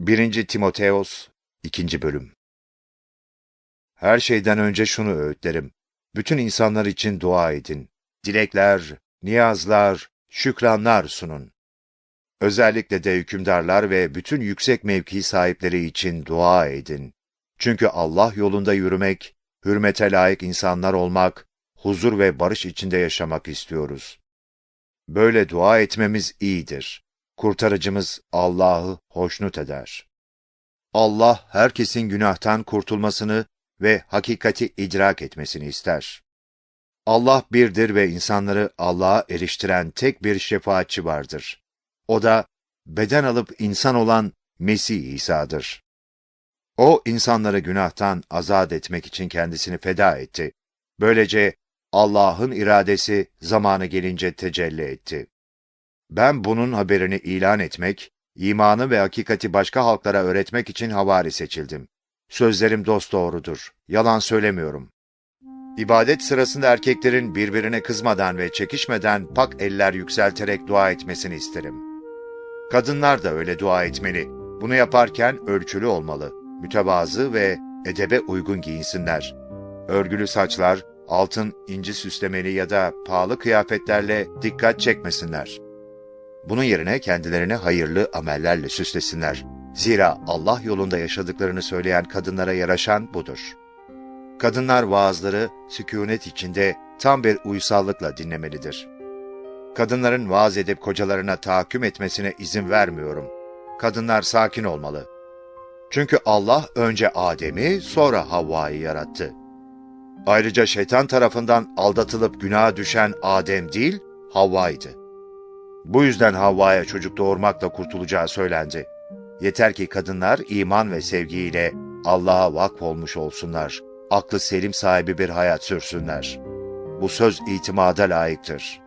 1. Timoteos 2. Bölüm Her şeyden önce şunu öğütlerim. Bütün insanlar için dua edin. Dilekler, niyazlar, şükranlar sunun. Özellikle de hükümdarlar ve bütün yüksek mevki sahipleri için dua edin. Çünkü Allah yolunda yürümek, hürmete layık insanlar olmak, huzur ve barış içinde yaşamak istiyoruz. Böyle dua etmemiz iyidir. Kurtarıcımız Allah'ı hoşnut eder. Allah herkesin günahtan kurtulmasını ve hakikati idrak etmesini ister. Allah birdir ve insanları Allah'a eriştiren tek bir şefaatçi vardır. O da beden alıp insan olan Mesih İsa'dır. O insanları günahtan azat etmek için kendisini feda etti. Böylece Allah'ın iradesi zamanı gelince tecelli etti. Ben bunun haberini ilan etmek, imanı ve hakikati başka halklara öğretmek için havari seçildim. Sözlerim dosdoğrudur, yalan söylemiyorum. İbadet sırasında erkeklerin birbirine kızmadan ve çekişmeden pak eller yükselterek dua etmesini isterim. Kadınlar da öyle dua etmeli. Bunu yaparken ölçülü olmalı, mütevazı ve edebe uygun giyinsinler. Örgülü saçlar, altın, inci süslemeli ya da pahalı kıyafetlerle dikkat çekmesinler. Bunun yerine kendilerini hayırlı amellerle süslesinler. Zira Allah yolunda yaşadıklarını söyleyen kadınlara yaraşan budur. Kadınlar vaazları sükunet içinde tam bir uysallıkla dinlemelidir. Kadınların vaaz edip kocalarına tahakküm etmesine izin vermiyorum. Kadınlar sakin olmalı. Çünkü Allah önce Adem'i sonra Havva'yı yarattı. Ayrıca şeytan tarafından aldatılıp günaha düşen Adem değil, Havva'ydı. Bu yüzden Havva'ya çocuk doğurmakla kurtulacağı söylendi. Yeter ki kadınlar iman ve sevgiyle Allah'a vakf olmuş olsunlar, aklı selim sahibi bir hayat sürsünler. Bu söz itimada layıktır.